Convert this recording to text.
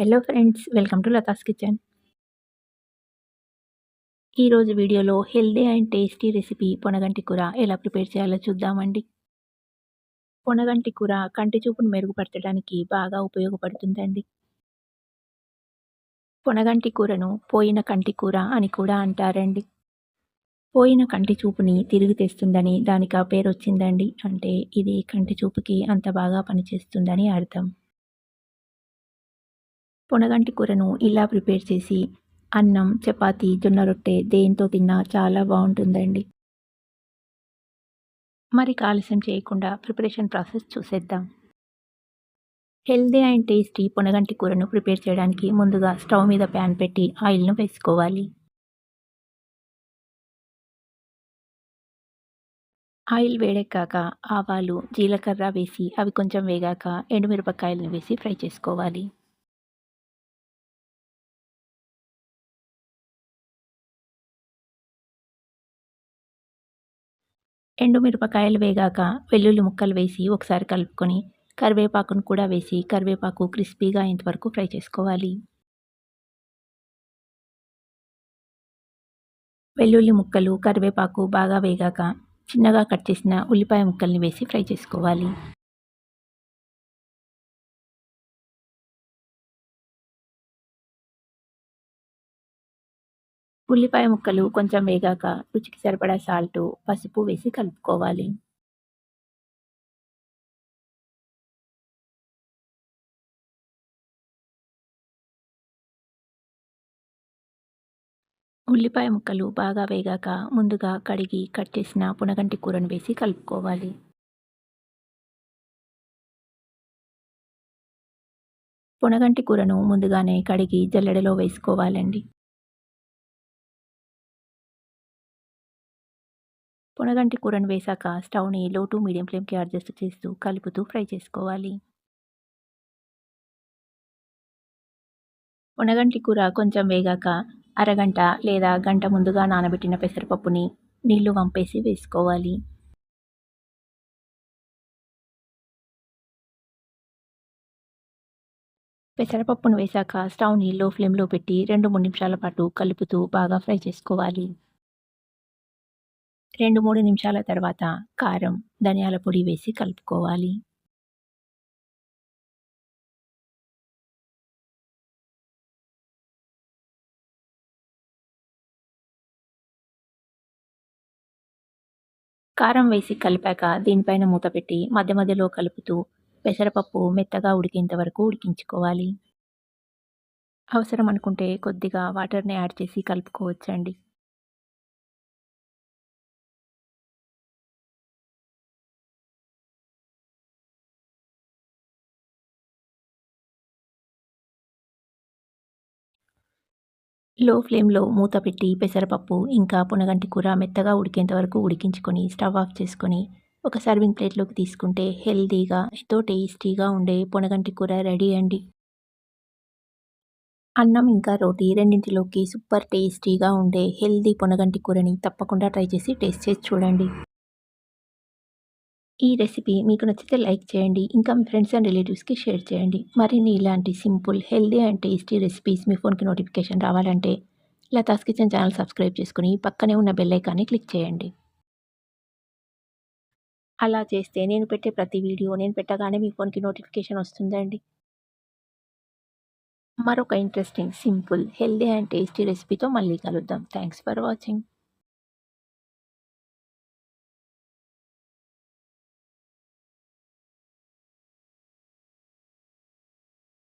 Hello friends welcome to Latha's kitchen ఈరోజు వీడియోలో healthy and tasty recipe పొనగంటి కూర ఎలా ప్రిపేర్ చేయాలో చూద్దామండి. పొనగంటి కూర కంటి చూపును మెరుగుపరచడానికి బాగా ఉపయోగపడుతుందండి. పొనగంటి కూరను పోయిన కంటి కూర అని కూడా అంటారండి. పోయిన కంటి చూపుని తిరిగి తెస్తుందని దానికి ఆ పేరు వచ్చిందండి. అంటే ఇది కంటి చూపుకి అంత బాగా పనిచేస్తుందని అర్థం. పొనగంటి కూరను ఇలా ప్రిపేర్ చేసి అన్నం చపాతి జొన్న రొట్టె దేంతో తిన్నా చాలా బాగుంటుందండి. మరి ఆలస్యం చేయకుండా ప్రిపరేషన్ ప్రాసెస్ చూసేద్దాం. హెల్దీ అండ్ టేస్టీ పొనగంటి కూరను ప్రిపేర్ చేయడానికి ముందుగా స్టవ్ మీద ప్యాన్ పెట్టి ఆయిల్ను వేసుకోవాలి. ఆయిల్ వేడెక్కాక ఆవాలు జీలకర్ర వేసి అవి కొంచెం వేగాక ఎండుమిరపకాయలను వేసి ఫ్రై చేసుకోవాలి. ఎండుమిరపకాయలు వేగాక వెల్లుల్లి ముక్కలు వేసి ఒకసారి కలుపుకొని కరివేపాకును కూడా వేసి కరివేపాకు క్రిస్పీగా ఇంతవరకు ఫ్రై చేసుకోవాలి. వెల్లుల్లి ముక్కలు కరివేపాకు బాగా వేగాక చిన్నగా కట్ చేసిన ఉల్లిపాయ ముక్కల్ని వేసి ఫ్రై చేసుకోవాలి. ఉల్లిపాయ ముక్కలు కొంచెం వేగాక రుచికి సరిపడా సాల్ట్ పసుపు వేసి కలుపుకోవాలి. ఉల్లిపాయ ముక్కలు బాగా వేగాక ముందుగా కడిగి కట్ చేసిన పునగంటి కూరను వేసి కలుపుకోవాలి. పునగంటి కూరను ముందుగానే కడిగి జల్లెడలో వేసుకోవాలండి. పొనగంటి కూరను వేశాక స్టవ్ని లో టు మీడియం ఫ్లేమ్కి అడ్జస్ట్ చేస్తూ కలుపుతూ ఫ్రై చేసుకోవాలి. పొనగంటి కూర కొంచెం వేగాక అరగంట లేదా గంట ముందుగా నానబెట్టిన పెసరపప్పుని నీళ్ళు వంపేసి వేసుకోవాలి. పెసరపప్పును వేశాక స్టవ్ని లో ఫ్లేమ్లో పెట్టి రెండు మూడు నిమిషాల పాటు కలుపుతూ బాగా ఫ్రై చేసుకోవాలి. రెండు మూడు నిమిషాల తర్వాత కారం ధనియాల పొడి వేసి కలుపుకోవాలి. కారం వేసి కలిపాక దీనిపైన మూత పెట్టి మధ్య మధ్యలో కలుపుతూ పెసరపప్పు మెత్తగా ఉడికేంత వరకు ఉడికించుకోవాలి. అవసరం అనుకుంటే కొద్దిగా వాటర్ని యాడ్ చేసి కలుపుకోవచ్చండి. లో ఫ్లేమ్లో మూత పెట్టి పెసరపప్పు ఇంకా పునగంటి కూర మెత్తగా ఉడికేంత వరకు ఉడికించుకొని స్టవ్ ఆఫ్ చేసుకొని ఒక సర్వింగ్ ప్లేట్లోకి తీసుకుంటే హెల్దీగా ఎంతో టేస్టీగా ఉండే పునగంటి కూర రెడీ అండి. అన్నం ఇంకా రోటీ రెండింటిలోకి సూపర్ టేస్టీగా ఉండే హెల్దీ పునగంటి కూరని తప్పకుండా ట్రై చేసి టేస్ట్ చేసి చూడండి. ఈ రెసిపీ మీకు నచ్చితే లైక్ చేయండి ఇంకా మీ ఫ్రెండ్స్ అండ్ రిలేటివ్స్కి షేర్ చేయండి. మరిన్ని ఇలాంటి simple healthy and tasty recipes మీ ఫోన్కి నోటిఫికేషన్ రావాలంటే లతాస్ కిచెన్ ఛానల్ సబ్స్క్రైబ్ చేసుకుని పక్కనే ఉన్న బెల్ ఐకాన్ని క్లిక్ చేయండి. అలా చేస్తే నేను పెట్టే ప్రతి వీడియో నేను పెట్టగానే మీ ఫోన్కి నోటిఫికేషన్ వస్తుందండి. మరొక interesting simple healthy and tasty రెసిపీతో మళ్ళీ కలుద్దాం. Thanks for watching.